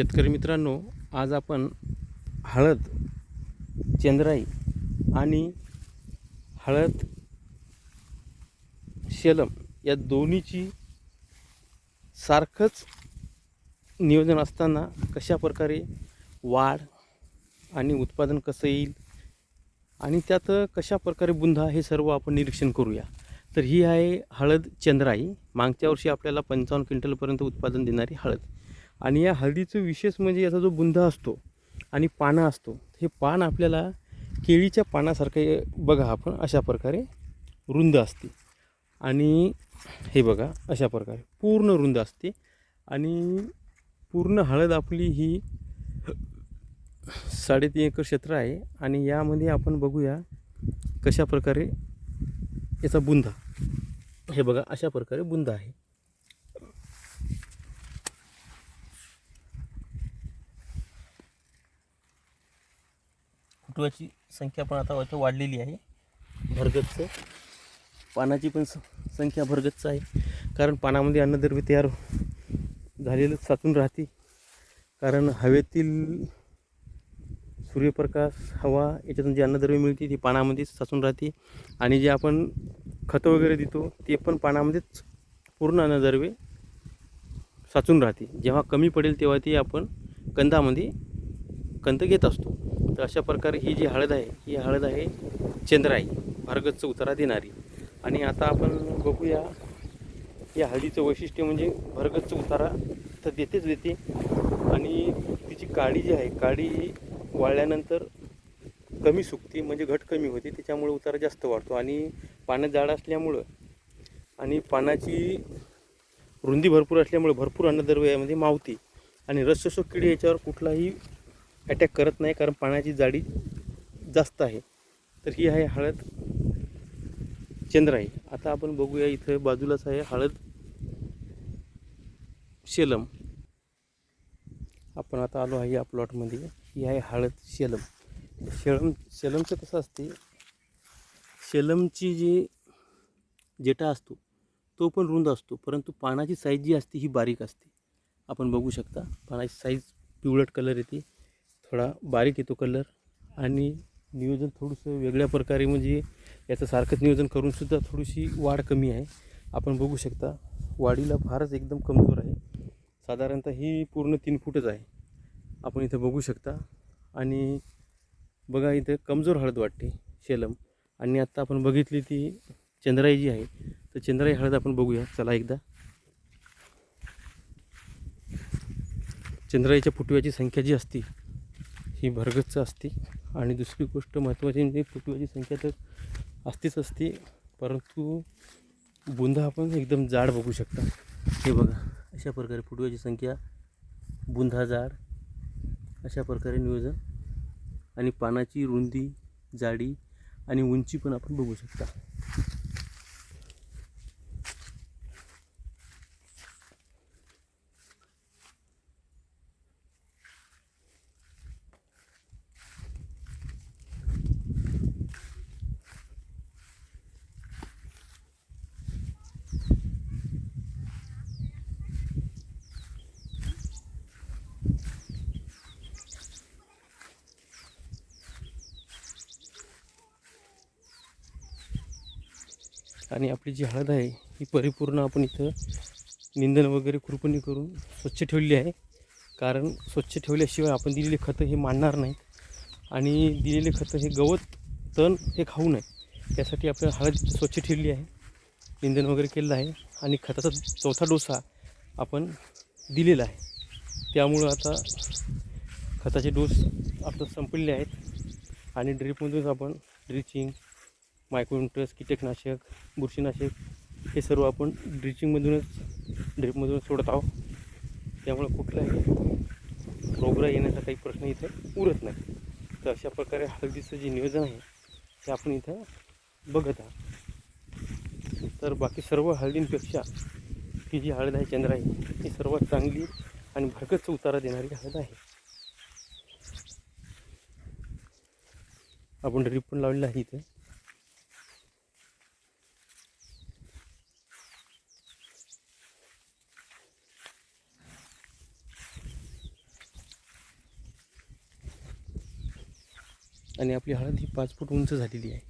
शेतकरी मित्रांनो आज आपण हळद चंद्राई आणि हळद शेलम या दोन्हीची सारखंच नियोजन असताना कशा प्रकारे वाढ आणि उत्पादन कसं येईल आणि त्यात कशा प्रकारे बुंधा हे सर्व आपण निरीक्षण करूया. तर ही आहे हळद चंद्राई. मागच्या वर्षी आपल्याला पंचावन्न क्विंटलपर्यंत उत्पादन देणारी हळद. आणि या हळदीचं विशेष म्हणजे याचा जो बुंधा असतो आणि पानं असतो हे पान आपल्याला केळीच्या पानासारखं बघा आपण अशा प्रकारे रुंद असते. आणि हे बघा अशा प्रकारे पूर्ण रुंद असते. आणि पूर्ण हळद आपली ही साडेतीन एकर क्षेत्र आहे आणि यामध्ये आपण बघूया कशा प्रकारे याचा बुंदा. हे बघा अशा प्रकारे बुंदा आहे. फुटव्याची संख्या पण आता वाटतं वाढलेली आहे. भरगतचं पानाची पण संख्या भरगतच आहे. कारण पानामध्ये अन्नद्रव्य तयार झालेलं साचून राहते. कारण हवेतील सूर्यप्रकाश हवा याच्यातून जी अन्नद्रव्य मिळते ती पानामध्ये साचून राहते. आणि जे आपण खतं वगैरे देतो ते पण पानामध्येच पूर्ण अन्नद्रव्य साचून राहते. जेव्हा कमी पडेल तेव्हा ते आपण कंदामध्ये कंद घेत असतो. तर अशा प्रकारे ही जी हळद आहे ही हळद आहे चंद्राई भारगतचं उतारा देणारी आणि आता आपण बघूया या हळदीचं वैशिष्ट्य म्हणजे भरगतचं उतारा तर देतेच देते. आणि तिची काडी जी आहे काडी वाळल्यानंतर कमी सुकते म्हणजे घट कमी होते त्याच्यामुळे उतारा जास्त वाढतो. आणि पाण्यात जाड असल्यामुळं आणि पानाची रुंदी भरपूर असल्यामुळे भरपूर अन्नद्रव्य यामध्ये मावते. आणि रसशोषक किडी याच्यावर कुठलाही अटॅक करत नाही कारण पाण्याची जाडी जास्त आहे. तर ही आहे हळद चंद्राई. आता आपण बघूया इथं बाजूलाच आहे हळद शेलम. आपण आता आलो आहे या प्लॉटमध्ये ही आहे हळद शेलम. शेलम शेलमचं कसं असते? शेलमची जी जेटा असतो तो पण रुंद असतो परंतु पानाची साईज जी असते ही बारीक असते. आपण बघू शकता पानाची साईज पिवळट कलर येते. थोडा बारीक येतो कलर आणि नियोजन थोडंसं वेगळ्या प्रकारे म्हणजे याचं सारखंच नियोजन करूनसुद्धा थोडीशी वाढ कमी आहे. आपण बघू शकता वाढीला फारच एकदम कमजोर आहे. साधारणतः ही पूर्ण तीन फूटच आहे. आपण इथं बघू शकता. आणि बघा इथं कमजोर हळद वाटते शेलम. आणि आत्ता आपण बघितली ती चंद्राई जी आहे तर चंद्राई हळद आपण बघूया. चला एकदा. चंद्राईच्या फुटव्याची संख्या जी असते ही भरगच्च असते. आणि दुसरी गोष्ट महत्त्वाची म्हणजे फुटव्याची संख्या तर असतेच असते परंतु बुंदा आपण एकदम जाड बघू शकता. हे बघा अशा प्रकारे फुटव्याची संख्या बुंदा जाड अशा प्रकारे नियोजन आणि पानाची रुंदी जाडी आणि उंची पण आपण बघू शकता. आणि आपली जी हळद आहे ही परिपूर्ण आपण इथं निंदन वगैरे खुरपणी करून स्वच्छ ठेवली आहे. कारण स्वच्छ ठेवल्याशिवाय आपण दिलेले खतं हे मांडणार नाहीत. आणि दिलेले खतं हे गवत तण हे खाऊ नये. त्यासाठी आपण हळद स्वच्छ ठेवली आहे. निंदन वगैरे केलेलं आहे. आणि खताचा चौथा डोसा आपण दिलेला आहे. त्यामुळं आता खताचे डोस आपलं संपलेले आहेत. आणि ड्रीपमधूनच आपण ड्रिचिंग मायक्रोन्ट्रस कीटकनाशक बुरशीनाशक हे सर्व आपण ड्रिचिंगमधूनच ड्रिपमधूनच सोडत आहोत. त्यामुळे कुठलाही रोगरा येण्याचा काही प्रश्न इथं उरत नाही. तर अशा प्रकारे हळदीचं जे नियोजन आहे ते आपण इथं बघत आहात. तर बाकी सर्व हळदींपेक्षा ही जी हळद आहे चंद्र आहे ही सर्वात चांगली आणि भरगतच उतारा देणारी हळद आहे. आपण ड्रीप पण लावलेलं आहे इथं. आणि आपली हळद ही पाच फूट उंच झालेली आहे.